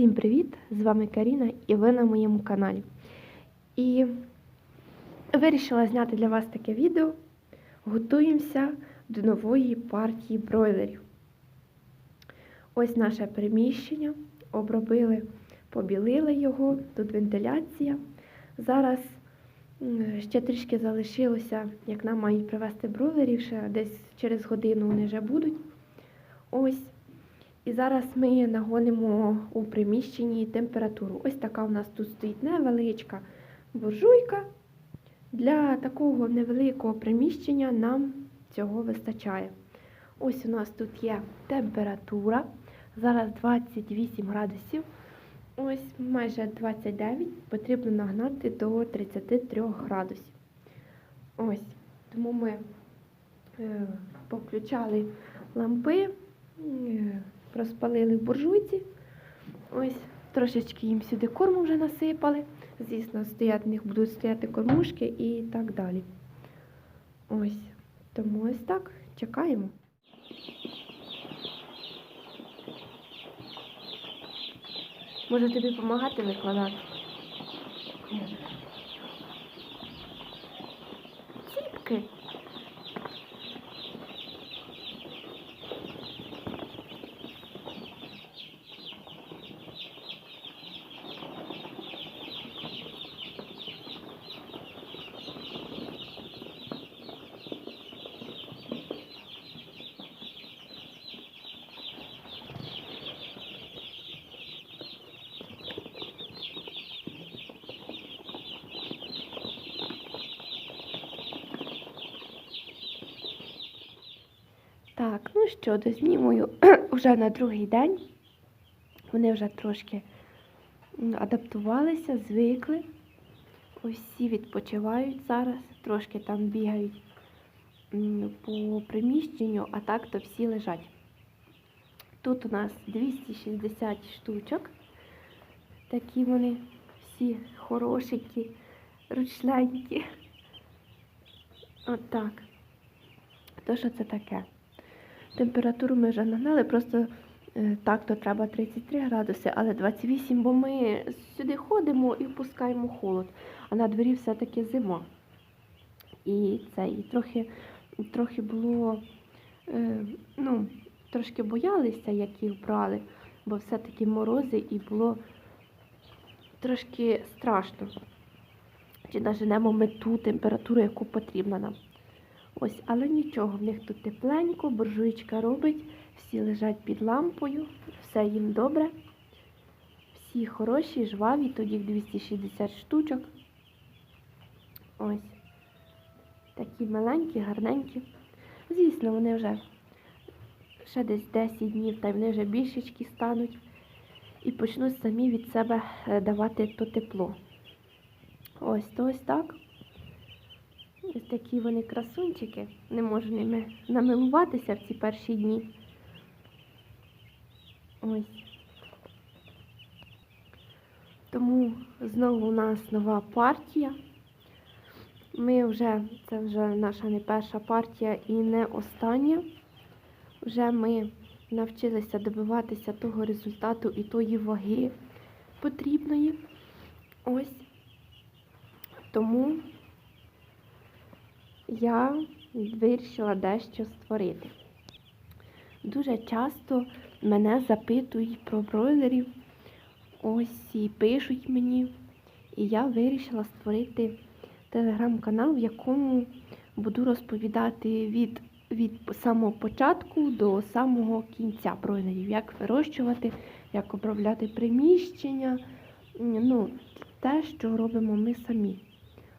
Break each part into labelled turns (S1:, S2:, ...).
S1: Всім привіт! З вами Каріна і ви на моєму каналі. І вирішила зняти для вас таке відео. Готуємося до нової партії бройлерів. Ось наше приміщення. Обробили, побілили його, тут вентиляція. Зараз ще трішки залишилося, як нам мають привезти бройлерів, ще десь через годину вони вже будуть. Ось. І зараз ми нагонимо у приміщенні температуру. Ось така у нас тут стоїть невеличка буржуйка. Для такого невеликого приміщення нам цього вистачає. Ось у нас тут є температура. Зараз 28 градусів. Ось майже 29. Потрібно нагнати до 33 градусів. Ось. Тому ми е, включали лампи. е, розпалили в буржуйці. Ось трошечки їм сюди корму вже насипали. Звісно, стоять, в них будуть стояти кормушки і так далі. Ось. Тому ось так. Чекаємо. Може тобі допомагати викладати? Ціпки. Так, ну що, дознімую вже на другий день. Вони вже трошки адаптувалися, звикли. Всі відпочивають зараз, трошки там бігають по приміщенню, а так то всі лежать. Тут у нас 260 штучок. Такі вони всі хорошенькі, ручненькі. Отак. То що це таке? Температуру ми вже нагнали, просто е, так то треба 33 градуси, але 28, бо ми сюди ходимо і впускаємо холод. А на дворі все-таки зима. І це і трохи, трохи було, е, ну, трошки боялися, як їх брали, бо все-таки морози і було трошки страшно. Чи наженемо ми ту температуру, яку потрібна нам. Ось, але нічого, в них тут тепленько, буржуєчка робить, всі лежать під лампою, все їм добре. Всі хороші, жваві, тоді їх 260 штучок. Ось. Такі маленькі, гарненькі. Звісно, вони вже ще десь 10 днів, та й вони вже більшечки стануть і почнуть самі від себе е, давати то тепло. Ось то ось так. Ось такі вони красунчики. Не можу ними намилуватися в ці перші дні. Ось. Тому знову у нас нова партія. Ми вже, це вже наша не перша партія і не остання. Вже ми навчилися добиватися того результату і тої ваги потрібної. Ось. Тому я вирішила дещо створити. Дуже часто мене запитують про бройлерів, ось і пишуть мені. І я вирішила створити телеграм-канал, в якому буду розповідати від, від самого початку до самого кінця бройлерів, як вирощувати, як обробляти приміщення. Ну, те, що робимо ми самі.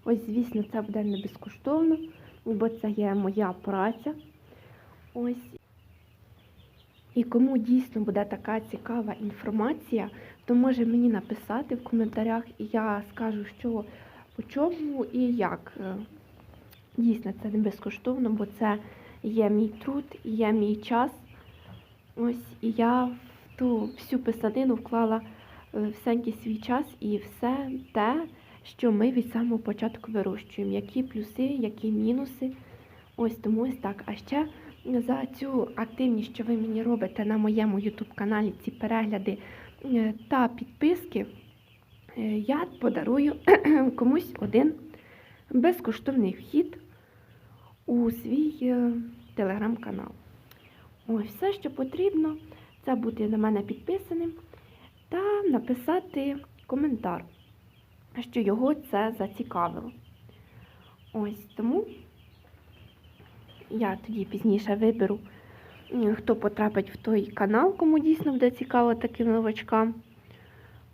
S1: Ось, звісно, це буде не безкоштовно, бо це є моя праця. Ось. І кому дійсно буде така цікава інформація, то може мені написати в коментарях, і я скажу, що по чому і як. Е, Дійсно, це не безкоштовно, бо це є мій труд, є мій час. Ось і я в ту всю писанину вклала е, всенький свій час і все те, що ми від самого початку вирощуємо, які плюси, які мінуси. Ось тому ось так. А ще за цю активність, що ви мені робите на моєму YouTube каналі, ці перегляди е, та підписки е, я подарую комусь один безкоштовний вхід у свій е, телеграм-канал. Ось все, що потрібно, це бути на мене підписаним та написати коментар, що його це зацікавило. Ось тому я тоді пізніше виберу, хто потрапить в той канал, кому дійсно буде цікаво таким новачкам.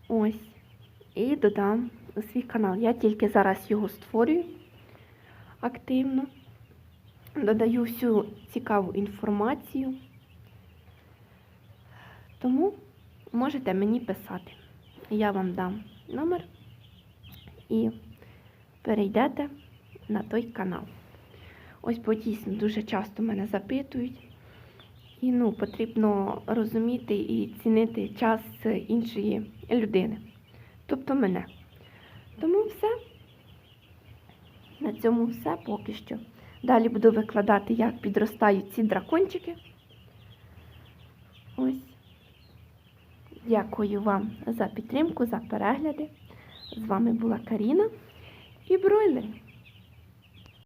S1: Ось. І додам у свій канал. Я тільки зараз його створюю активно. Додаю всю цікаву інформацію. Тому можете мені писати. Я вам дам номер і перейдете на той канал. Ось бо дійсно дуже часто мене запитують. І ну, потрібно розуміти і цінити час іншої людини, тобто мене. Тому все. На цьому все поки що. Далі буду викладати, як підростають ці дракончики. Ось. Дякую вам за підтримку, за перегляди. З вами була Каріна і бройлери.